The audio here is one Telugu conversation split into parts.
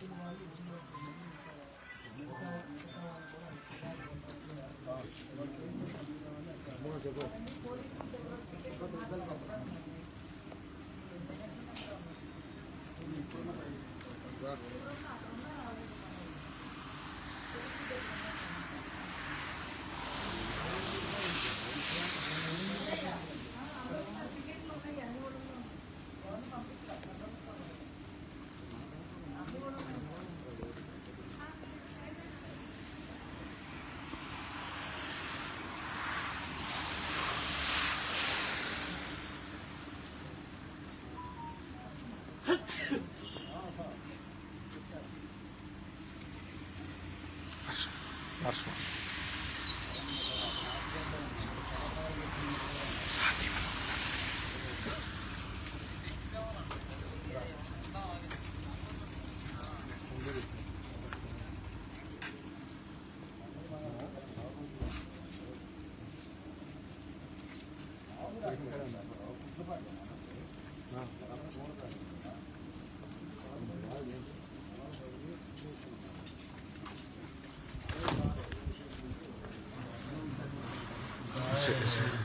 వచ్చిన వాళ్ళు వచ్చిన వాళ్ళు আসো আসো।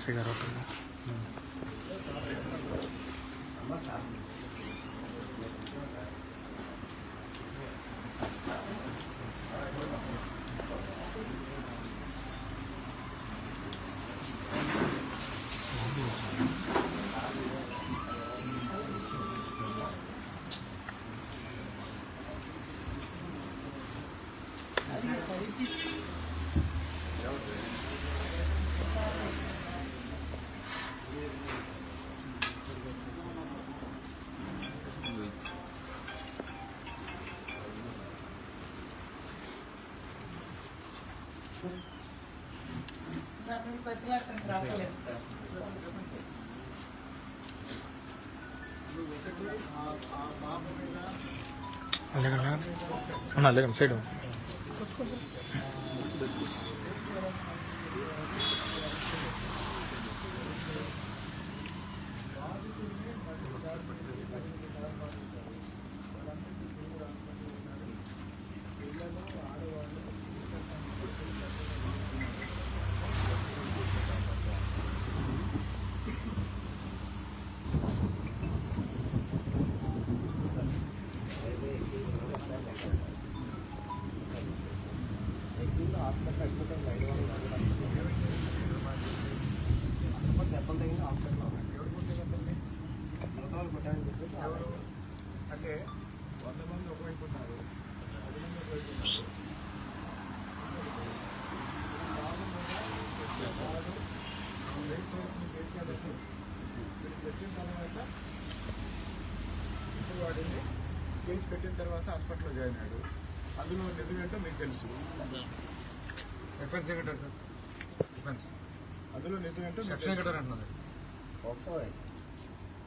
ese garrote. వర్షం సిగరెట్ అలాగే అలాగే సైడ్ అంటే వంద మంది ఒకవైపు ఉన్నారు పది మంది ఒకవైపు ఉన్నారు వెయిట్ చేసిన పెట్టిన తర్వాత ఇప్పుడు వాడిని కేసు పెట్టిన తర్వాత హాస్పిటల్లో జాయిన్ అయ్యాడు అందులో నిజమేంటో మీకు తెలుసు డిఫెన్స్ సెక్రటరీ సార్ డిఫెన్స్ అందులో నిజమేంటో సెక్షన్ తెలుసు. సెక్రటరీ అంటున్నది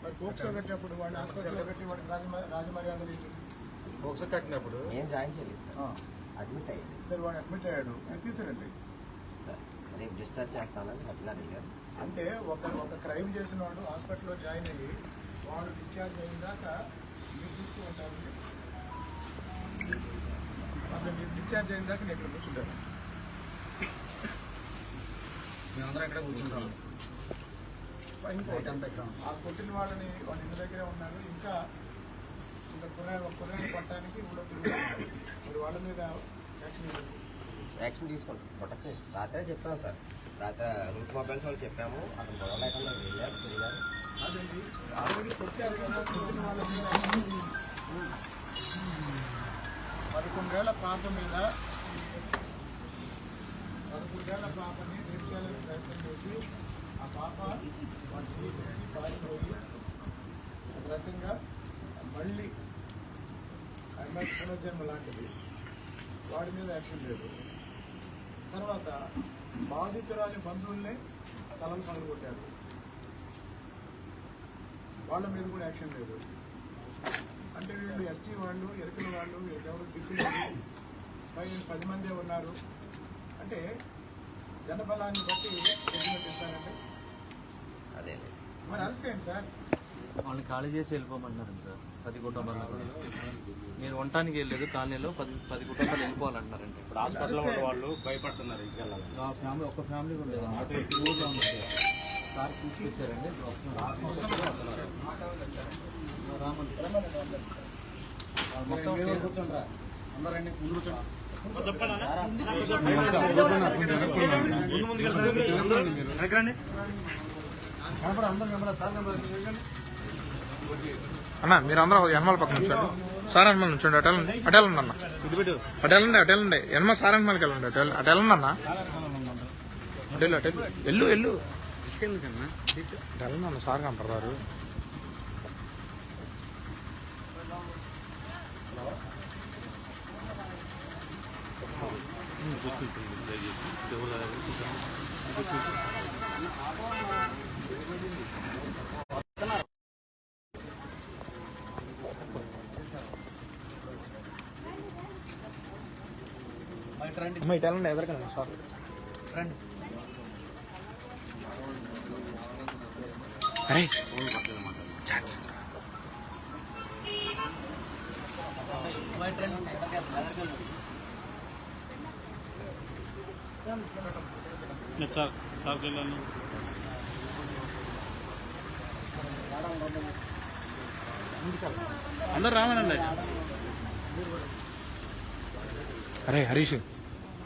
మరి పోక్సో కట్టినప్పుడు వాడిని హాస్పిటల్లో పెట్టి వాడికి రాజమ రాజమర్యాదలు పోక్సో కట్టినప్పుడు నేను జాయిన్ చేయలేదు సార్ అడ్మిట్ అయ్యాడు సార్ వాడు అడ్మిట్ అయ్యాడు అది తీసారండి సార్ రేపు డిశ్చార్జ్ చేస్తానని చెప్పినారు గారు అంటే ఒక ఒక క్రైమ్ చేసిన వాడు హాస్పిటల్లో జాయిన్ అయ్యి వాడు డిశ్చార్జ్ అయిన దాకా మీరు చూస్తూ ఉంటారు. అతను డిశ్చార్జ్ అయిన దాకా నేను ఇక్కడ కూర్చుంటాను. మేమందరం ఇక్కడ కూర్చుంటాం. ఇంకోటి ఆ కొట్టిన వాళ్ళని వాళ్ళ ఇంటి దగ్గరే ఉన్నారు. ఇంకా ఇంకా కుర్రాయి ఒక కుర్రాయిని కొట్టడానికి ఊళ్ళో మరి వాళ్ళ మీద యాక్షన్. యాక్షన్ తీసుకోండి. ఇస్తాం. రాత్రే చెప్పాము సార్. రాత రూట్ మొబైల్స్ వాళ్ళు చెప్పాము. అక్కడ గొడవ లేకుండా వెళ్ళారు తిరిగారు. అదేంటి ఆల్రెడీ పదకొండేళ్ళ పాప మీద పదకొండేళ్ళ పాపని రేపు చేయాలని ప్రయత్నం చేసి ఆ పాప వాళ్ళ జీవితానికి పారిపోయి ఒక రకంగా పునర్- పునర్జన్మ లాంటిది. వాడి మీద యాక్షన్ లేదు. తర్వాత బాధితురాలి బంధువుల్నే తలలు పనులు కొట్టారు వాళ్ళ మీద కూడా యాక్షన్ లేదు. అంటే వీళ్ళు ఎస్టీ వాళ్ళు ఎరుకల వాళ్ళు వీళ్ళెవరు దిక్కులేదు పై పది మందే ఉన్నారు. అంటే జనబలాన్ని బట్టి జడ్జిమెంట్ ఇస్తారంటే అదే మరి చేయండి సార్. వాళ్ళని ఖాళీ చేసి వెళ్ళిపోమంటున్నారు సార్. పది కుటుంబాలు. మీరు ఉండటానికి వెళ్ళలేదు కాలనీలో పది పది కుటుంబాలు వెళ్ళిపోవాలంటున్నారండి. ఇప్పుడు హాస్పిటల్లో ఉన్న వాళ్ళు భయపడుతున్నారు ఇంకా ఆ ఫ్యామిలీ ఒక్క ఫ్యామిలీ కూడా లేదు. సార్. తీసుకొచ్చారండి. రామన్ మొత్తం కూర్చోండి. అందరండి ముందు కూర్చోండి కనపడ అందరూ కనపడ సార్ కనపడ అన్న మీరు అందరూ ఎనమల పక్కన ఉంచండి. సార్ ఎనమల ఉంచండి అటెలండి అటెలండి అన్న. అటెలండి ఉండే ఎనమ సార్ ఎనమలకి వెళ్ళండి అటెల్ అటెలండి అన్న. అటెల్ అటెల్ ఎల్లు ఎల్లు అటెలండి అన్న సార్ కనపడతారు. అమ్మ ఇటు వెళ్ళండి ఎదరకండి సార్ రండి. అరే. అందరు రామనండి అరే హరీష్.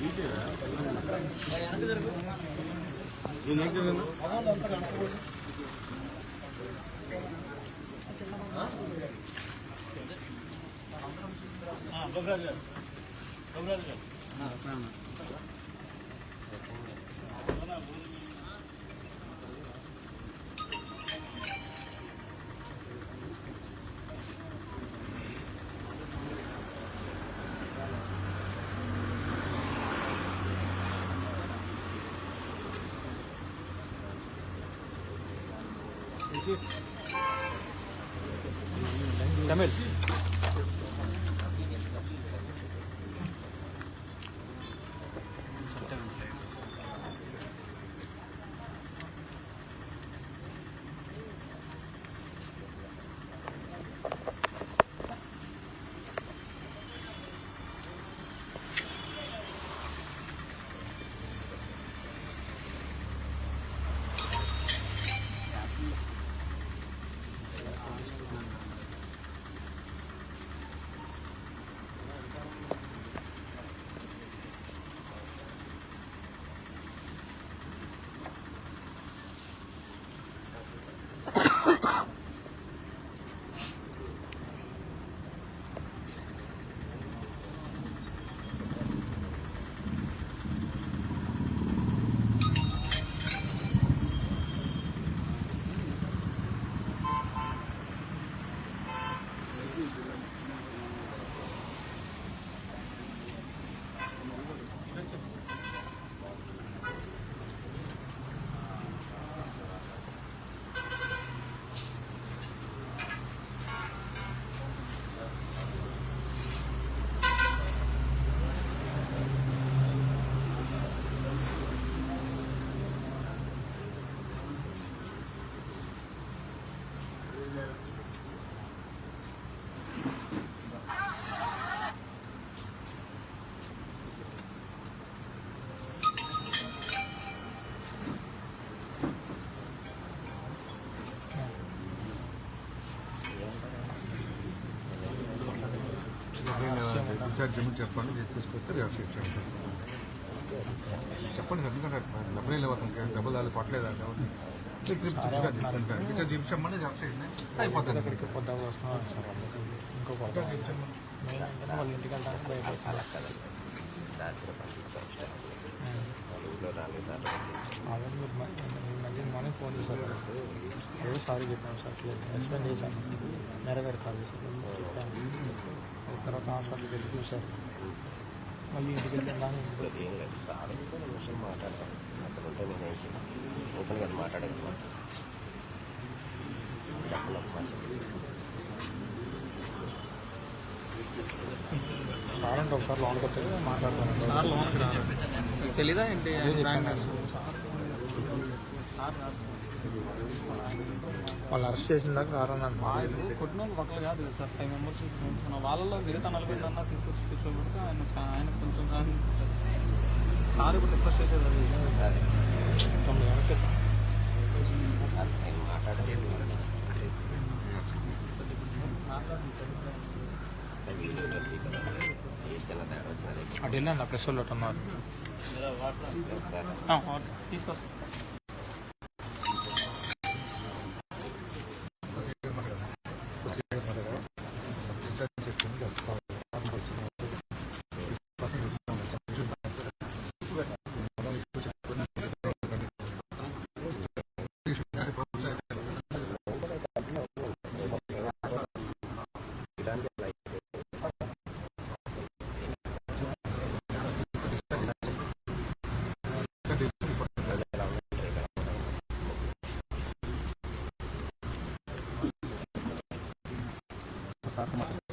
ఇదే ఎంగరండి అంతా రేడియో ఏం సార్ కొంచెం తొందరగా చిచ్చాబ్ అయితే తమిళ్ ఇన్ఛార్జ్ ఏమని చెప్పండి నేను తీసుకొస్తే రియాక్షన్ ఇచ్చాను చెప్పండి సార్ ఎందుకంటే డబ్బులు లేవు అతనికి డబ్బులు దాని పట్టలేదు అంటే ఇన్ఛార్జ్ ఇచ్చామని రియాక్షన్ వాళ్ళ ఇంటికి వెళ్ళడానికి భయపడతాను రాత్రి నాలుగు సార్లు మధ్య మార్నింగ్ ఫోన్ చేశారు కదా ఏదో సారీ చెప్పాను సార్ ఎక్స్ప్లెయిన్ చేశాను? నెరవేరు కాల్ చేశారు చెప్పాను తర్వాత హాస్పిటల్కి వెళ్ళి చూశారు మళ్ళీ ఇంటికి వెళ్ళి ఏం సార్. మాట్లాడతాను. అక్కడ ఉంటే నేనేం చేయను ఓపెన్గా మాట్లాడగలను చెప్పలేదు సార్. అంటే ఒకసారి లోన్కి వస్తే మాట్లాడతాను. సార్ లోన్కి మీకు తెలీదా ఏంటి వాళ్ళు అరెస్ట్ చేసిన దాకా రారన్నాను వాళ్ళు కొట్టిన ఒకళ్ళు కాదు సార్. ఫైవ్ మెంబర్స్ మన వాళ్ళలో మిగతా నలభై అన్న తీసుకొచ్చి కూర్చోబెడితే ఆయన ఆయన కొంచెం కానీ సార్ ఇప్పుడు రిక్వెస్ట్ చేసేది అది. అటు వెళ్ళాను ప్రెస్ వాళ్ళు. ఉన్నారు ఒకసారి Fatima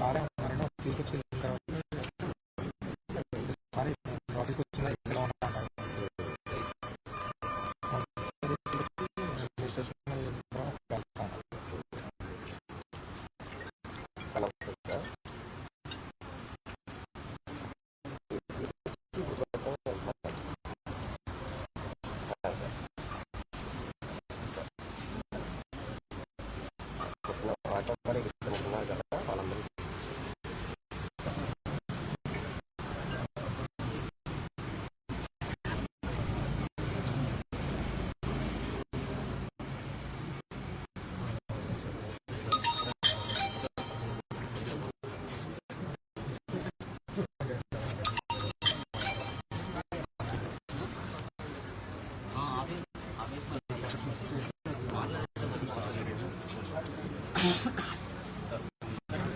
సారే ఉన్నారంటే తీసుకొచ్చి సారీ నోటీస్కి వచ్చిన ఇక్కడ ఉన్నాను నమస్తే సార్ మాట్లాడడానికి ఇక్కడ ఉన్నారు కదా వాళ్ళందరూ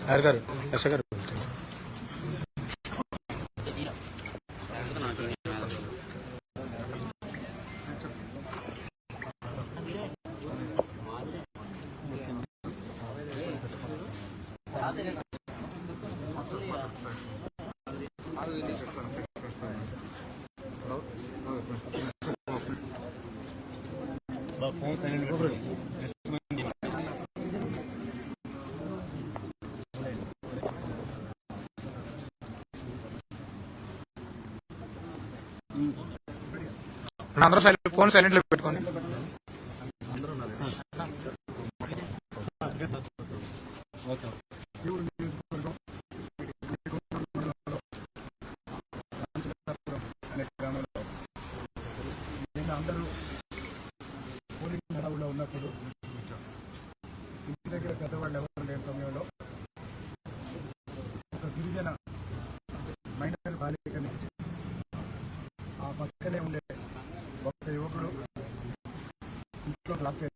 గారు గారు ఎస్ గారు అందరూ సైలెంట్ ఫోన్ సైలెంట్లో పెట్టుకోండి. la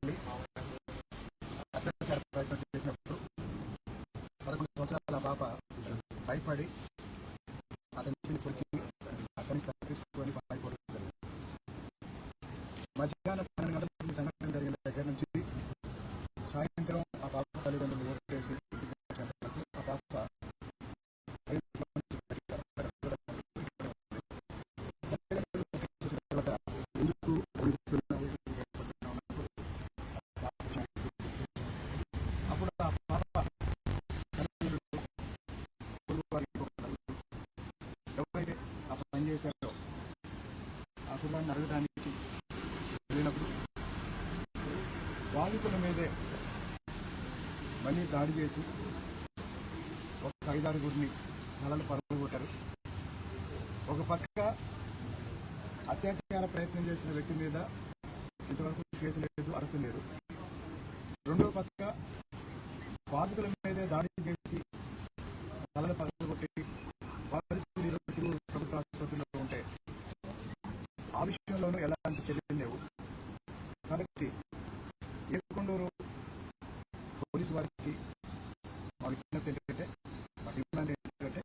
చేశారో ఆ కులాన్ని అడగడానికి వెళ్ళినప్పుడు బాధితుల మీదే మళ్ళీ దాడి చేసి ఒక ఐదారుగురిని నలలు పరగొట్టారు. ఒక పక్క అత్యాచార ప్రయత్నం చేసిన వ్యక్తి మీద ఇంతవరకు కేసు లేదు అరెస్టు లేదు. రెండో పక్క బాధితుల మీదే దాడి చేసి తలలు విషయంలోనూ ఎలాంటి చర్యలు లేవు. కాబట్టి ఏకొండూరు పోలీసు వారికి మా విజ్ఞప్తి ఏంటంటే మా డిమాండ్ ఏంటంటే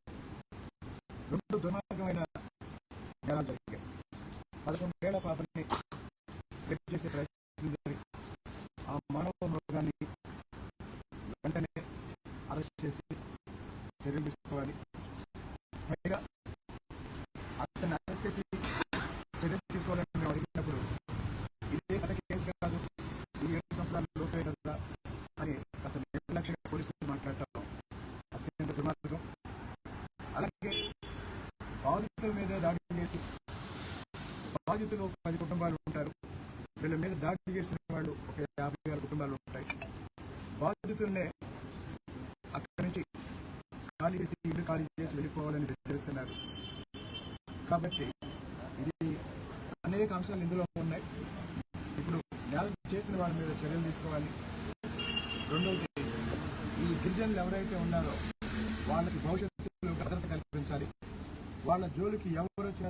రెండు దుర్మార్గమైన నేరాలు జరిగాయి. పదకొండేళ్ళ పాపని పెట్టి చేసే ప్రయత్నం జరిగి ఆ మానవ మృగాన్ని వెంటనే అరెస్ట్ చేసి చర్యలు తీసుకోవాలి పైగా అతన్ని అరెస్ట్ చేసి చర్యలు తీసుకోవాలని మేము అడిగినప్పుడు ఇదే కథ కేసు కాదు ఈ ఏడు సంవత్సరాల లోపే కదా అని అసలు నిర్లక్ష్యంగా పోలీసులు మాట్లాడటం అత్యంత దుర్మార్గం అలాగే బాధితుల మీద దాడి చేసి బాధితులు ఒక పది కుటుంబాలు ఉంటారు. వీళ్ళ మీద దాడి చేసిన వాళ్ళు ఒక యాభై వేల కుటుంబాలు ఉంటాయి. బాధితుల్నే అక్కడి నుంచి ఖాళీ చేసి ఇల్లు ఖాళీ చేసి వెళ్ళిపోవాలని చేస్తున్నారు కాబట్టి ఇది అనేక అంశాలు ఇందులో ఉన్నాయి. ఇప్పుడు నేరం చేసిన వాళ్ళ మీద చర్యలు తీసుకోవాలి. రెండవది ఈ గిరిజనులు ఎవరైతే ఉన్నారో వాళ్ళకి భవిష్యత్తులో భద్రత కల్పించాలి. వాళ్ళ జోలికి ఎవరు వచ్చినా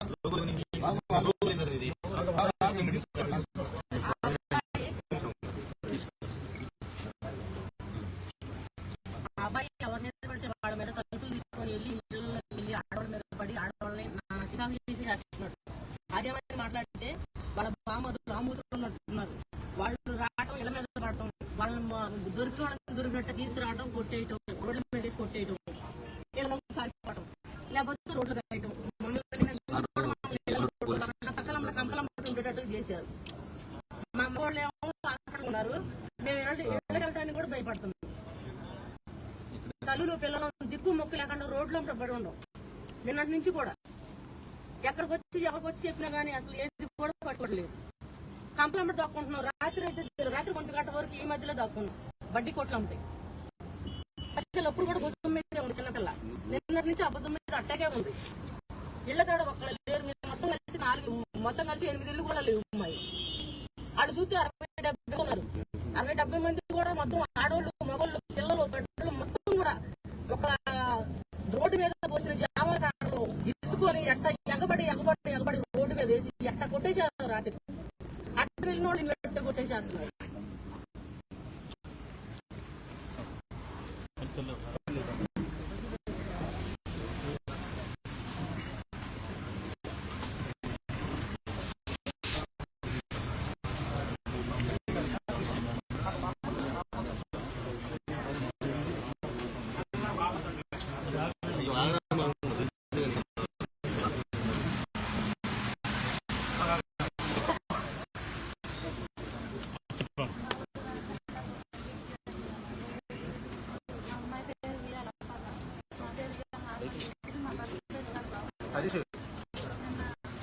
ఆ నుంచి కూడా. ఎక్కడికి వచ్చి ఎవరికి వచ్చి చెప్పినా కానీ అసలు ఏది కూడా పట్టుకోవట్లేదు. కంపలమ్మ దాక్కుంటున్నాం. రాత్రి అయితే రాత్రి ఒంటి గంట వరకు ఈ మధ్యలో దాక్కున్నాం. బడ్డీ కొట్లు అమ్ముతాయి. అసలు అప్పుడు కూడా బుద్ధం మీదే ఉంది చిన్నపిల్ల. నిన్నటి నుంచి అబద్ధం మీద అట్టాగే ఉంది. ఇళ్ళ కాడ ఒక్కళ్ళు లేరు. మొత్తం కలిసి నాలుగు మొత్తం కలిసి ఎనిమిది ఇల్లు కూడా లేవు. అమ్మాయి. అటు చూస్తే అరవై డెబ్బై ఉన్నారు. అరవై డెబ్బై మంది కూడా మొత్తం ఆడవాళ్ళు మీద వేసి ఎట్ట కొట్టేశారు రాత్రి అట్ట వెళ్ళిన వాళ్ళు ఇల్లు కొట్టేసేస్తున్నారు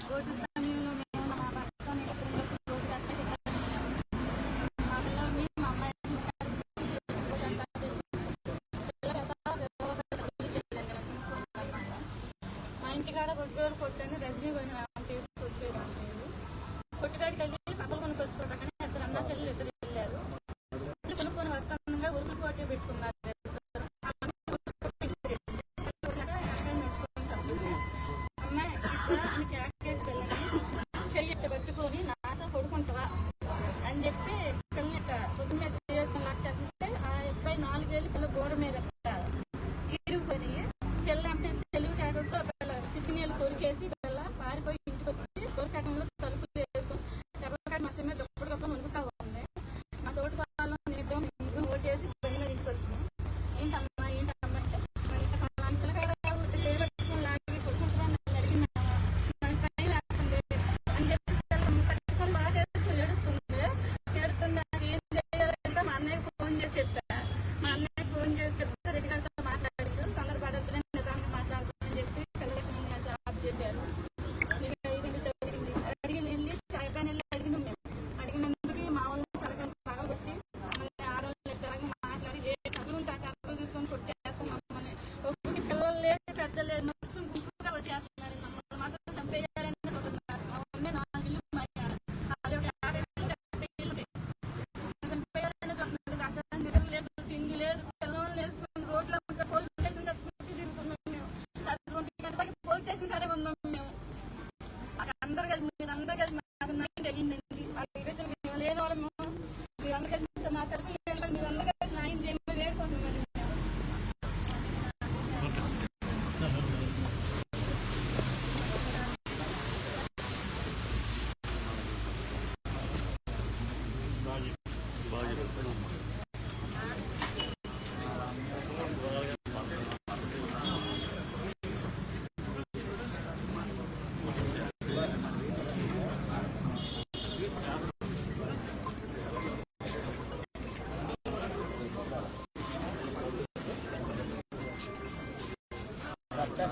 రోజు సమయంలో మేము మా భర్త నిద్రలోకి రోజు అక్కడ మా పిల్లల్ని మా అమ్మాయిని మా ఇంటికాడ కొట్టుకోరు కొట్టని రజనీ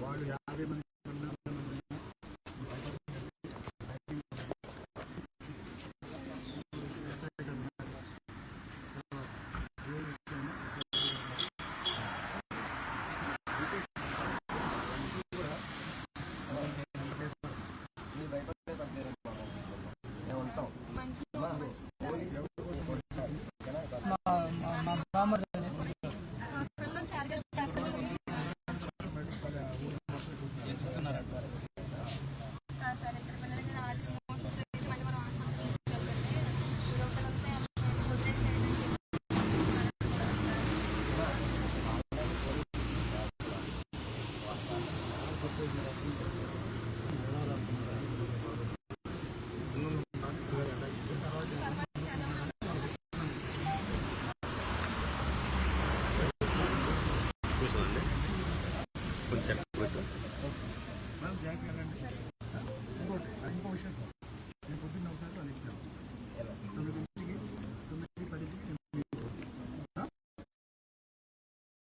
వాళ్ళు యాభై మంది